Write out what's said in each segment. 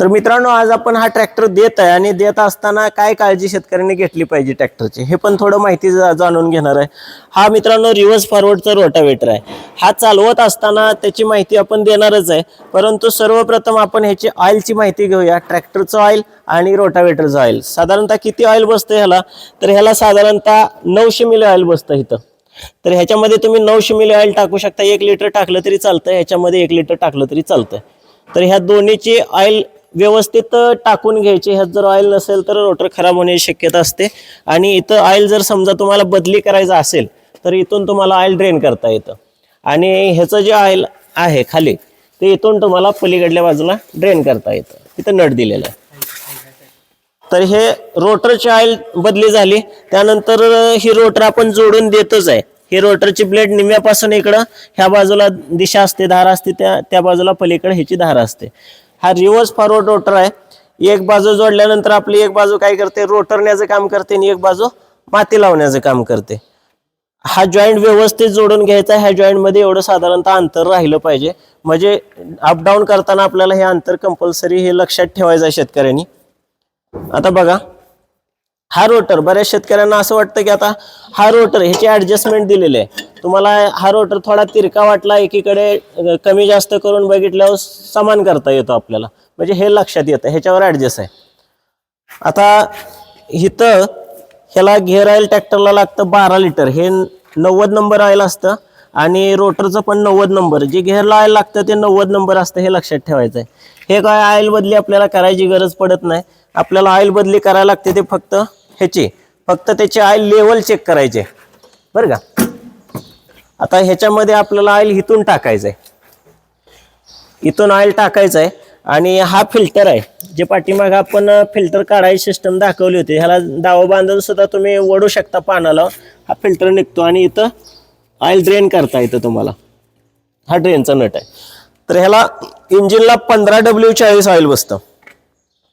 तर मित्रांनो आज आपण हा ट्रॅक्टर देत आहे आणि देत असताना काय काळजी शेतकऱ्यांनी घेतली पाहिजे ट्रॅक्टरची हे पण थोडं माहिती जाणून घेणार आहे. हा मित्रांनो रिव्हर्स फॉरवर्डचा रोटावेटर आहे. हा चालवत असताना त्याची माहिती आपण देणारच आहे. परंतु सर्वप्रथम आपण ह्याची ऑइलची माहिती घेऊया. ट्रॅक्टरचं ऑइल आणि रोटावेटरचं ऑइल साधारणतः किती ऑइल बसतं ह्याला? तर ह्याला साधारणतः नऊशे मिली ऑइल बसतं इथं. तर ह्याच्यामध्ये तुम्ही नऊशे मिली ऑइल टाकू शकता. एक लिटर टाकलं तरी चालतं ह्याच्यामध्ये एक लिटर टाकलं तरी चालतं. तर ह्या दोन्हीची ऑइल व्यवस्थित टाकून घ्यायची. ह्यात जर ऑइल नसेल तर रोटर खराब होण्याची शक्यता असते. आणि इथं ऑइल जर समजा तुम्हाला बदली करायचं असेल तर इथून तुम्हाला ऑइल ड्रेन करता येतं. आणि ह्याचं जे ऑइल आहे खाली ते इथून तुम्हाला पलीकडल्या बाजूला ड्रेन करता येतं. इथं नट दिलेलं आहे. तर हे रोटरची ऑइल बदली झाली. त्यानंतर ही रोटर आपण जोडून देतच आहे. ही रोटरची ब्लेड निम्यापासून इकडं ह्या बाजूला दिशा असते धार असते त्या त्या बाजूला पलीकडे ह्याची धार असते. हा रिव्हर्स फॉरवर्ड रोटर आहे. एक बाजू जोडल्यानंतर आपली एक बाजू काय करते? रोटरण्याचं काम करते आणि एक बाजू माती लावण्याचं काम करते. हा जॉईंट व्यवस्थित जोडून घ्यायचा ह्या जॉईंटमध्ये एवढं साधारणतः अंतर राहिलं पाहिजे. म्हणजे अपडाऊन करताना आपल्याला हे अंतर कंपल्सरी हे लक्षात ठेवायचं आहे शेतकऱ्यांनी. आता बघा हा रोटर बऱ्याच शेतकऱ्यांना असं वाटतं की आता हा रोटर ह्याची ॲडजस्टमेंट दिलेली आहे. तुम्हाला हा रोटर थोडा तिरका वाटला एकीकडे कमी जास्त करून बघितल्यावर समान करता येतो आपल्याला. म्हणजे हे लक्षात येतं ह्याच्यावर ॲडजस्ट आहे. आता इथं ह्याला घेर ऑइल ट्रॅक्टरला लागतं बारा लिटर हे नव्वद नंबर ऑइल असतं आणि रोटरचं पण नव्वद नंबर जे घेरला ऑइल लागतं ते नव्वद नंबर असतं हे लक्षात ठेवायचं आहे. हे काय ऑइल बदली आपल्याला करायची गरज पडत नाही. आपल्याला ऑइल बदली करायला लागते ते फक्त ह्याची. फक्त त्याचे ऑइल लेवल चेक करायचे बरं का? आता ह्याच्यामध्ये आपल्याला ऑइल इथून टाकायचं आहे. इथून ऑइल टाकायचं आहे. आणि हा फिल्टर आहे. जे पाठीमाग आपण फिल्टर काढायची सिस्टम दाखवली होती. ह्याला दावा बांधून सुद्धा तुम्ही ओढू शकता पानाला. हा फिल्टर निघतो आणि इथं ऑइल ड्रेन करता येतं तुम्हाला. हा ड्रेनचा नट आहे. तर ह्याला इंजिनला पंधरा डब्ल्यू चाळीस ऑइल बसतं.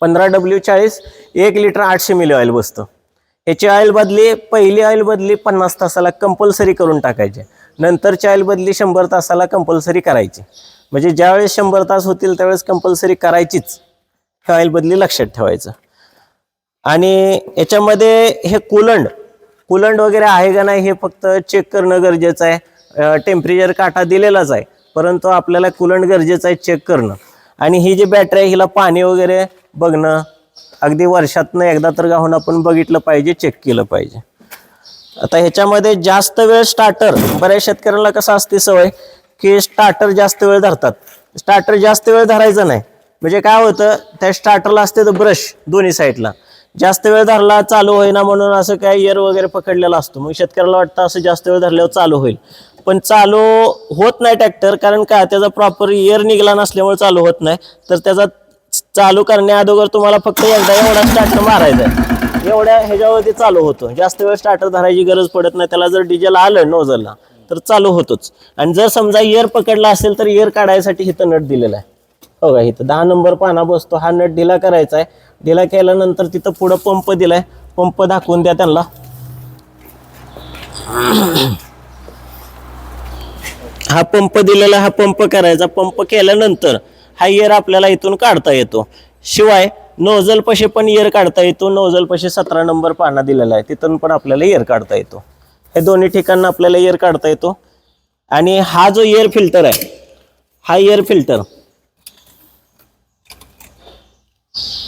पंधरा डब्ल्यू चाळीस एक लिटर आठशे मिली ऑइल बसतं. ह्याची ऑइल बदली पहिली ऑइल बदली पन्नास तासाला कंपल्सरी करून टाकायची. नंतरची ऑइल बदली शंभर तासाला कंपल्सरी करायची. म्हणजे ज्यावेळेस शंभर तास होतील त्यावेळेस कंपल्सरी करायचीच. हे ऑइल बदली लक्षात ठेवायचं. आणि याच्यामध्ये हे कुलंड कुलंड वगैरे आहे का नाही हे फक्त चेक करणं गरजेचं आहे. टेम्परेचर काटा दिलेलाच आहे. परंतु आपल्याला कुलंड गरजेचं आहे चेक करणं. आणि ही जी बॅटरी आहे हिला पाणी वगैरे बघणं अगदी वर्षातनं एकदा तर गाहून आपण बघितलं पाहिजे चेक केलं पाहिजे. आता ह्याच्यामध्ये जास्त वेळ स्टार्टर बऱ्याच शेतकऱ्यांना कसं असते सवय की स्टार्टर जास्त वेळ धरतात. स्टार्टर जास्त वेळ धरायचं नाही. म्हणजे काय होतं त्या स्टार्टरला असते तर ब्रश दोन्ही साईडला जास्त वेळ धरला चालू होईना म्हणून असं काय एअर वगैरे पकडलेला असतो. मग शेतकऱ्याला वाटतं असं जास्त वेळ धरल्यावर चालू होईल. पण चालू होत नाही ट्रॅक्टर कारण काय त्याचा प्रॉपर एअर निघाला नसल्यामुळे चालू होत नाही. तर त्याचा चालू करण्या अगोदर तुम्हाला फक्त एकदा एवढा स्टार्टर मारायचा आहे. एवढ्या ह्याच्यावरती चालू होतो. जास्त वेळ स्टार्टर धरायची गरज पडत नाही. त्याला जर डिझेल आलं नोझलला तर चालू होतोच. आणि जर समजा इयर पकडला असेल तर इयर काढायसाठी इथं नट दिलेला आहे. हो का? इथं दहा नंबर पाना बसतो. हा नट ढिला करायचा आहे. ढिला केल्यानंतर तिथं पुढं पंप दिलाय. पंप दाखवून द्या त्यांना. हा पंप दिलेला हा पंप करायचा. पंप केल्यानंतर हा इयर आपल्याला इथून काढता येतो. शिवाय नोझल पण इयर काढता येतो नोझल सतरा नंबर पाना दिलेला आहे तिथून पण आपल्याला इयर काढता येतो. हे दोन्ही ठिकाणं आपल्याला इयर काढता येतो. आणि हा जो इयर फिल्टर आहे हा इयर फिल्टर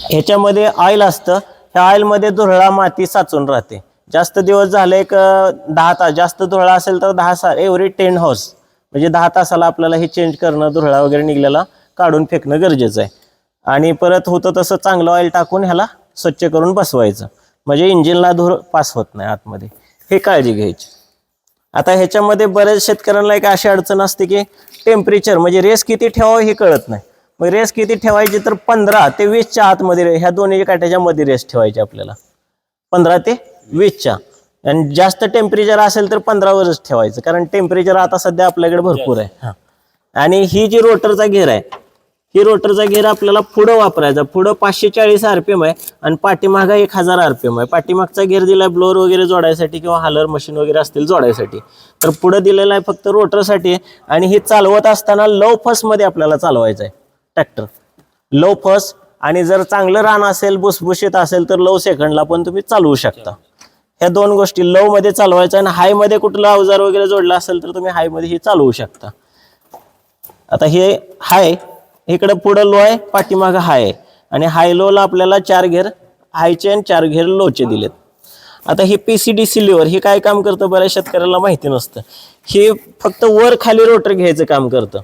ह्याच्यामध्ये ऑइल असतं. ह्या ऑइलमध्ये धुरळा माती साचून राहते. जास्त दिवस झाले एक दहा तास जास्त धुरळा असेल तर दहा सा एव्हरी टेन हाऊस म्हणजे दहा तासाला आपल्याला हे चेंज करणं धुरळा वगैरे निघलेला काढून फेकणं गरजेचं आहे. आणि परत होतं तसं चांगलं ऑइल टाकून ह्याला स्वच्छ करून बसवायचं. म्हणजे इंजिनला धूर पास होत नाही आतमध्ये. हे काळजी घ्यायची. आता ह्याच्यामध्ये बऱ्याच शेतकऱ्यांना एक अशी अडचण असते की टेम्परेचर म्हणजे रेस किती ठेवावं हे कळत नाही. मग रेस किती ठेवायची तर पंधरा ते वीसच्या आतमध्ये ह्या दोन्ही काट्याच्या मध्ये रेस ठेवायची आपल्याला. पंधरा ते वीसच्या. आणि जास्त टेम्परेचर असेल तर पंधरावरच ठेवायचं. कारण टेम्परेचर आता सध्या आपल्याकडे भरपूर आहे. हा. आणि ही जी रोटरचा घेर आहे ही रोटरचा गेअर आपल्याला पुढं वापरायचा. पुढं पाचशे चाळीस आरपीएम आहे आणि पाठीमागा एक हजार आरपीएम आहे. पाठीमागचा घेर आहे ब्लोअर वगैरे जोडायसाठी किंवा हालर मशीन वगैरे असतील जोडायसाठी. तर पुढं दिलेला आहे फक्त रोटरसाठी आणि हे चालवत असताना लो फर्स्टमध्ये आपल्याला चालवायचं आहे. ट्रॅक्टर लो फर्स्ट आणि जर चांगलं रान असेल भुसभुशीत असेल तर लव सेकंडला पण तुम्ही चालवू शकता. ह्या दोन गोष्टी लो मध्ये चालवायचं आणि हायमध्ये कुठलं अवजार वगैरे जोडलं असेल तर तुम्ही हायमध्ये हे चालवू शकता. आता हे हाय इकडं पुढं लो आहे पाठीमागं हाय आणि हाय लोला आपल्याला चार घेर हायचे आणि चार घेर लोचे दिलेत. आता हे P C D C lever हे काय काम करतं? बऱ्याच शेतकऱ्याला माहिती नसतं. हे फक्त वर खाली रोटर घ्यायचं काम करतं.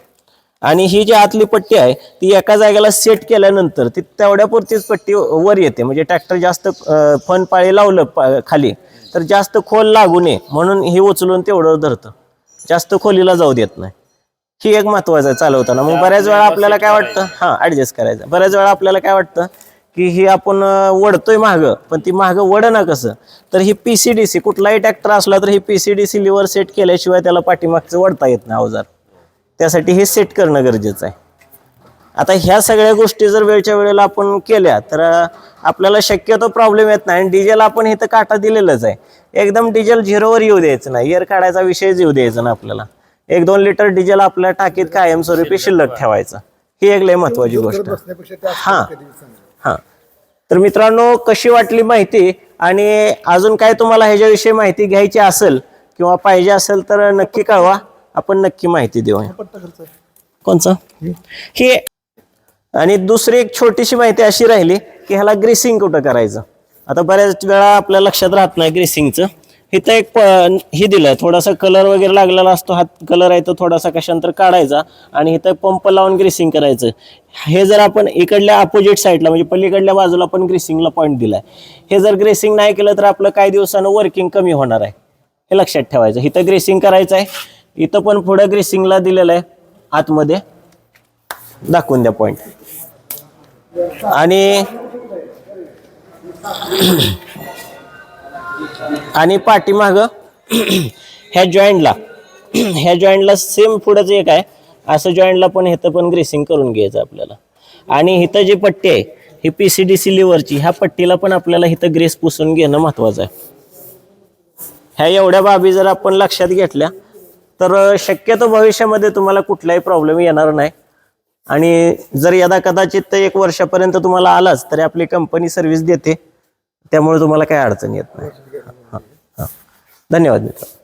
आणि ही जी आतली पट्टी आहे ती एका जागेला सेट केल्यानंतर ती तेवढ्यापुरतीच पट्टी वर येते. म्हणजे ट्रॅक्टर जास्त फन पाळी लावलं खाली तर जास्त खोल लागू नये. म्हणून हे उचलून तेवढं धरतं. जास्त खोलीला जाऊ देत नाही. ही एक महत्वाचं आहे चालवताना. मग बऱ्याच वेळा आपल्याला काय वाटतं? हा ऍडजस्ट करायचं. बऱ्याच वेळा आपल्याला काय वाटतं? की ही आपण वडतोय मागं पण ती मागं वड ना कसं? तर ही पी सी डी सी कुठलाही ट्रॅक्टर असला तर ही P C D C lever set केल्याशिवाय त्याला पाठीमागचं वडता येत नाही अवजार. त्यासाठी हे सेट करणं गरजेचं आहे. आता ह्या सगळ्या गोष्टी जर वेळच्या वेळेला आपण केल्या तर आपल्याला शक्यतो प्रॉब्लेम येत नाही. आणि डिझेल आपण इथं काटा दिलेलंच आहे. एकदम डिझेल झिरोवर येऊ द्यायचं नाही. एअर काढायचा विषयच येऊ द्यायचा ना आपल्याला. एक दोन लिटर डिझेल आपल्या टाकीत कायमस्वरूपी शिल्लक ठेवायचं. ही एक लय महत्वाची गोष्ट हा. हा. तर मित्रांनो कशी वाटली माहिती? आणि अजून काय तुम्हाला ह्याच्याविषयी माहिती घ्यायची असेल किंवा पाहिजे असेल तर नक्की कळवा. आपण नक्की माहिती देऊ कोणचं? हे. आणि दुसरी एक छोटीशी माहिती अशी राहिली की ह्याला ग्रेसिंग कुठं करायचं? आता बऱ्याच वेळा आपल्या लक्षात राहत नाही ग्रेसिंगचं. इथं एक प- हे दिलं थोडासा कलर वगैरे लागलेला असतो हात कलर आहे तो थोडासा कशानंतर काढायचा आणि इथं पंप लावून ग्रेसिंग करायचं. हे जर आपण इकडल्या अपोजिट साईडला म्हणजे पलीकडल्या बाजूला पण ग्रेसिंगला पॉईंट दिलाय. हे जर ग्रेसिंग नाही केलं तर आपलं काही दिवसानं वर्किंग कमी होणार आहे. हे लक्षात ठेवायचं. इथं ग्रेसिंग करायचं आहे. इथं पण पुढं ग्रेसिंगला दिलेलं आहे. आतमध्ये दाखवून द्या पॉईंट आणि आणि पाठीमाग ह्या जॉईंटला ह्या जॉईंटला सेम पुढंच एक आहे. असं जॉईंटला पण इथं पण ग्रेसिंग करून घ्यायचं आपल्याला. आणि इथं जी पट्टी आहे ही पी सी डी सी लिव्हरची ह्या पट्टीला पण आपल्याला इथं ग्रेस पुसून घेणं महत्वाचं आहे. ह्या एवढ्या बाबी जर आपण लक्षात घेतल्या तर शक्यतो भविष्यामध्ये तुम्हाला कुठलाही प्रॉब्लेम येणार नाही. आणि जर यदा कदाचित एक वर्षापर्यंत तुम्हाला आलाच तरी आपली कंपनी सर्व्हिस देते. त्यामुळे तुम्हाला काही अडचण येत नाही. धन्यवाद मित्र